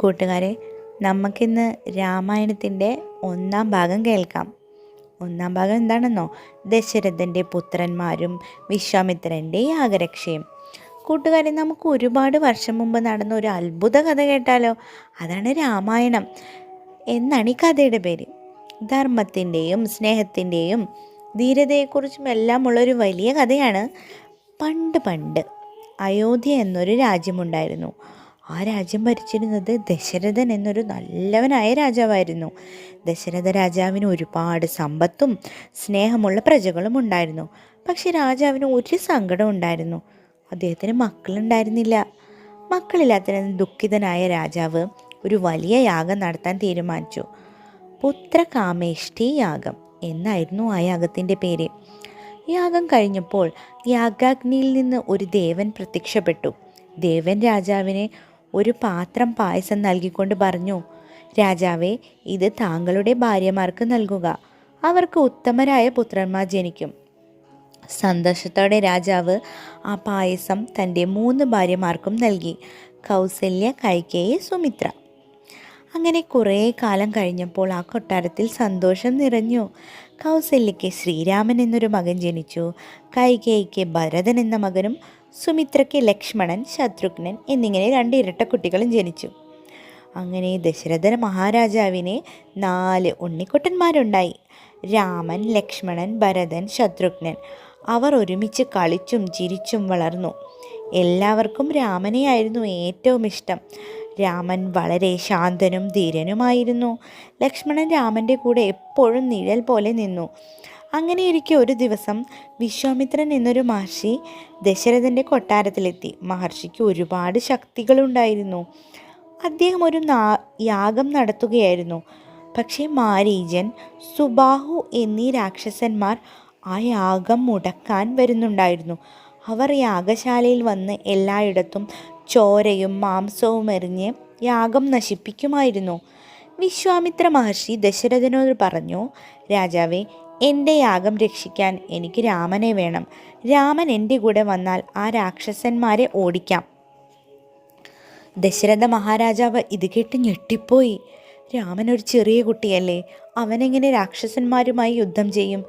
കൂട്ടുകാരെ നമുക്കിന്ന് രാമായണത്തിന്റെ ഒന്നാം ഭാഗം കേൾക്കാം. ഒന്നാം ഭാഗം എന്താണെന്നോ? ദശരഥന്റെ പുത്രന്മാരും വിശ്വാമിത്രന്റെ യാഗരക്ഷയും കൂട്ടുകാരെ നമുക്ക് ഒരുപാട് വർഷം മുമ്പ് നടന്ന ഒരു അത്ഭുത കഥ കേട്ടാലോ? അതാണ് രാമായണം എന്നാണ് ഈ കഥയുടെ പേര്. ധർമ്മത്തിന്റെയും സ്നേഹത്തിന്റെയും ധീരതയെക്കുറിച്ചും എല്ലാം ഉള്ളൊരു വലിയ കഥയാണ് പണ്ട് പണ്ട് അയോധ്യ എന്നൊരു രാജ്യമുണ്ടായിരുന്നു. ആ രാജ്യം ഭരിച്ചിരുന്നത് ദശരഥൻ എന്നൊരു നല്ലവനായ രാജാവായിരുന്നു. ദശരഥ രാജാവിന് ഒരുപാട് സമ്പത്തും സ്നേഹമുള്ള പ്രജകളും ഉണ്ടായിരുന്നു. പക്ഷെ രാജാവിന് ഒരു സങ്കടം ഉണ്ടായിരുന്നു. അദ്ദേഹത്തിന് മക്കളുണ്ടായിരുന്നില്ല. മക്കളില്ലാത്തതിന് ദുഃഖിതനായ രാജാവ് ഒരു വലിയ യാഗം നടത്താൻ തീരുമാനിച്ചു. പുത്രകാമേഷ്ടി യാഗം എന്നായിരുന്നു ആ യാഗത്തിന്റെ പേര്. യാഗം കഴിഞ്ഞപ്പോൾ യാഗാഗ്നിയിൽ നിന്ന് ഒരു ദേവൻ പ്രത്യക്ഷപ്പെട്ടു. ദേവൻ രാജാവിന് ഒരു പാത്രം പായസം നൽകിക്കൊണ്ട് പറഞ്ഞു രാജാവേ ഇത് താങ്കളുടെ ഭാര്യമാർക്ക് നൽകുക. അവർക്ക് ഉത്തമരായ പുത്രന്മാർ ജനിക്കും. സന്തോഷത്തോടെ രാജാവ് ആ പായസം തന്റെ മൂന്ന് ഭാര്യമാർക്കും നൽകി. കൗസല്യ കൈകേയി സുമിത്ര. അങ്ങനെ കുറേ കാലം കഴിഞ്ഞപ്പോൾ ആ കൊട്ടാരത്തിൽ സന്തോഷം നിറഞ്ഞു. കൗസല്യയ്ക്ക് ശ്രീരാമൻ എന്നൊരു മകൻ ജനിച്ചു. കൈകേയിക്ക് ഭരതൻ എന്ന മകനും സുമിത്രയ്ക്ക് ലക്ഷ്മണൻ ശത്രുഘ്നൻ എന്നിങ്ങനെ രണ്ട് ഇരട്ട കുട്ടികളും ജനിച്ചു. അങ്ങനെ ദശരഥ മഹാരാജാവിന് നാല് ഉണ്ണിക്കുട്ടന്മാരുണ്ടായി. രാമൻ ലക്ഷ്മണൻ ഭരതൻ ശത്രുഘ്നൻ. അവർ ഒരുമിച്ച് കളിച്ചും ചിരിച്ചും വളർന്നു. എല്ലാവർക്കും രാമനെയായിരുന്നു ഏറ്റവും ഇഷ്ടം. രാമൻ വളരെ ശാന്തനും ധീരനുമായിരുന്നു. ലക്ഷ്മണൻ രാമന്റെ കൂടെ എപ്പോഴും നിഴൽ പോലെ നിന്നു. അങ്ങനെയിരിക്കെ ഒരു ദിവസം വിശ്വാമിത്രൻ എന്നൊരു മഹർഷി ദശരഥന്റെ കൊട്ടാരത്തിലെത്തി. മഹർഷിക്ക് ഒരുപാട് ശക്തികളുണ്ടായിരുന്നു. അദ്ദേഹം ഒരു യാഗം നടത്തുകയായിരുന്നു. പക്ഷേ മാരീജൻ സുബാഹു എന്നീ രാക്ഷസന്മാർ ആ യാഗം മുടക്കാൻ വരുന്നുണ്ടായിരുന്നു. അവർ യാഗശാലയിൽ വന്ന് എല്ലായിടത്തും ചോരയും മാംസവും എറിഞ്ഞ് യാഗം നശിപ്പിക്കുമായിരുന്നു. വിശ്വാമിത്ര മഹർഷി ദശരഥനോട് പറഞ്ഞു രാജാവേ എന്റെ യാഗം രക്ഷിക്കാൻ എനിക്ക് രാമനെ വേണം. രാമൻ എന്റെ കൂടെ വന്നാൽ ആ രാക്ഷസന്മാരെ ഓടിക്കാം. ദശരഥ മഹാരാജാവ് ഇത് കേട്ട് ഞെട്ടിപ്പോയി. രാമൻ ഒരു ചെറിയ കുട്ടിയല്ലേ? അവനെങ്ങനെ രാക്ഷസന്മാരുമായി യുദ്ധം ചെയ്യും?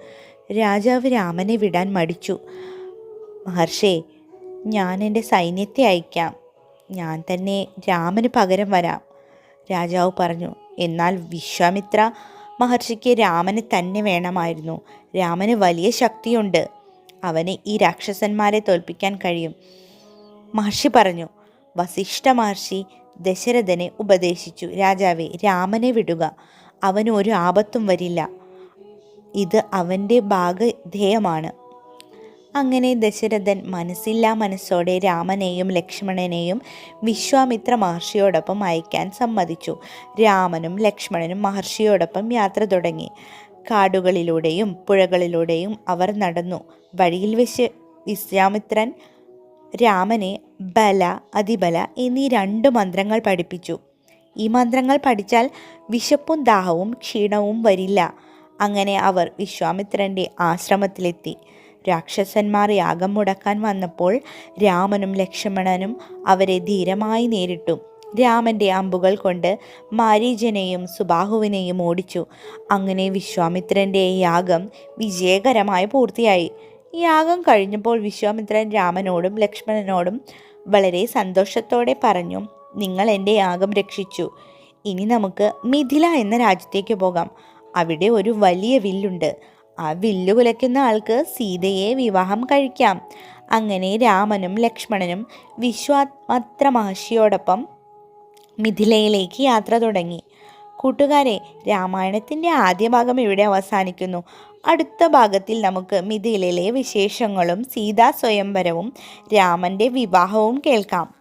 രാജാവ് രാമനെ വിടാൻ മടിച്ചു. മഹർഷേ ഞാൻ എന്റെ സൈന്യത്തെ അയക്കാം. ഞാൻ തന്നെ രാമന് പകരം വരാം. രാജാവ് പറഞ്ഞു എന്നാൽ വിശ്വാമിത്ര മഹർഷിക്ക് രാമന് തന്നെ വേണമായിരുന്നു. രാമന് വലിയ ശക്തിയുണ്ട്. അവന് ഈ രാക്ഷസന്മാരെ തോൽപ്പിക്കാൻ കഴിയും. മഹർഷി പറഞ്ഞു വസിഷ്ഠ മഹർഷി ദശരഥനെ ഉപദേശിച്ചു. രാജാവെ രാമനെ വിടുക. അവന് ഒരു ആപത്തും വരില്ല. ഇത് അവന്റെ ഭാഗധേയമാണ്. അങ്ങനെ ദശരഥൻ മനസ്സില്ലാ മനസ്സോടെ രാമനെയും ലക്ഷ്മണനെയും വിശ്വാമിത്ര മഹർഷിയോടൊപ്പം അയക്കാൻ സമ്മതിച്ചു. രാമനും ലക്ഷ്മണനും മഹർഷിയോടൊപ്പം യാത്ര തുടങ്ങി. കാടുകളിലൂടെയും പുഴകളിലൂടെയും അവർ നടന്നു. വഴിയിൽ വെച്ച് വിശ്വാമിത്രൻ രാമനെ ബല അതിബല എന്നീ രണ്ട് മന്ത്രങ്ങൾ പഠിപ്പിച്ചു. ഈ മന്ത്രങ്ങൾ പഠിച്ചാൽ വിശപ്പും ദാഹവും ക്ഷീണവും വരില്ല. അങ്ങനെ അവർ വിശ്വാമിത്രന്റെ ആശ്രമത്തിലെത്തി. രാക്ഷസന്മാർ യാഗം മുടക്കാൻ വന്നപ്പോൾ രാമനും ലക്ഷ്മണനും അവരെ ധീരമായി നേരിട്ടു. രാമന്റെ അമ്പുകൾ കൊണ്ട് മാരീജനെയും സുബാഹുവിനെയും ഓടിച്ചു. അങ്ങനെ വിശ്വാമിത്രന്റെ യാഗം വിജയകരമായി പൂർത്തിയായി. യാഗം കഴിഞ്ഞപ്പോൾ വിശ്വാമിത്രൻ രാമനോടും ലക്ഷ്മണനോടും വളരെ സന്തോഷത്തോടെ പറഞ്ഞു നിങ്ങൾ എന്റെ യാഗം രക്ഷിച്ചു. ഇനി നമുക്ക് മിഥില എന്ന രാജ്യത്തേക്ക് പോകാം. അവിടെ ഒരു വലിയ വില്ലുണ്ട്. ആ വില്ലു കുലയ്ക്കുന്ന ആൾക്ക് സീതയെ വിവാഹം കഴിക്കാം. അങ്ങനെ രാമനും ലക്ഷ്മണനും വിശ്വാത്മത്ര മഹർഷിയോടൊപ്പം മിഥിലയിലേക്ക് യാത്ര തുടങ്ങി. കൂട്ടുകാരെ രാമായണത്തിന്റെ ആദ്യ ഭാഗം ഇവിടെ അവസാനിക്കുന്നു. അടുത്ത ഭാഗത്തിൽ നമുക്ക് മിഥിലയിലെ വിശേഷങ്ങളും സീതാ സ്വയംവരവും രാമന്റെ വിവാഹവും കേൾക്കാം.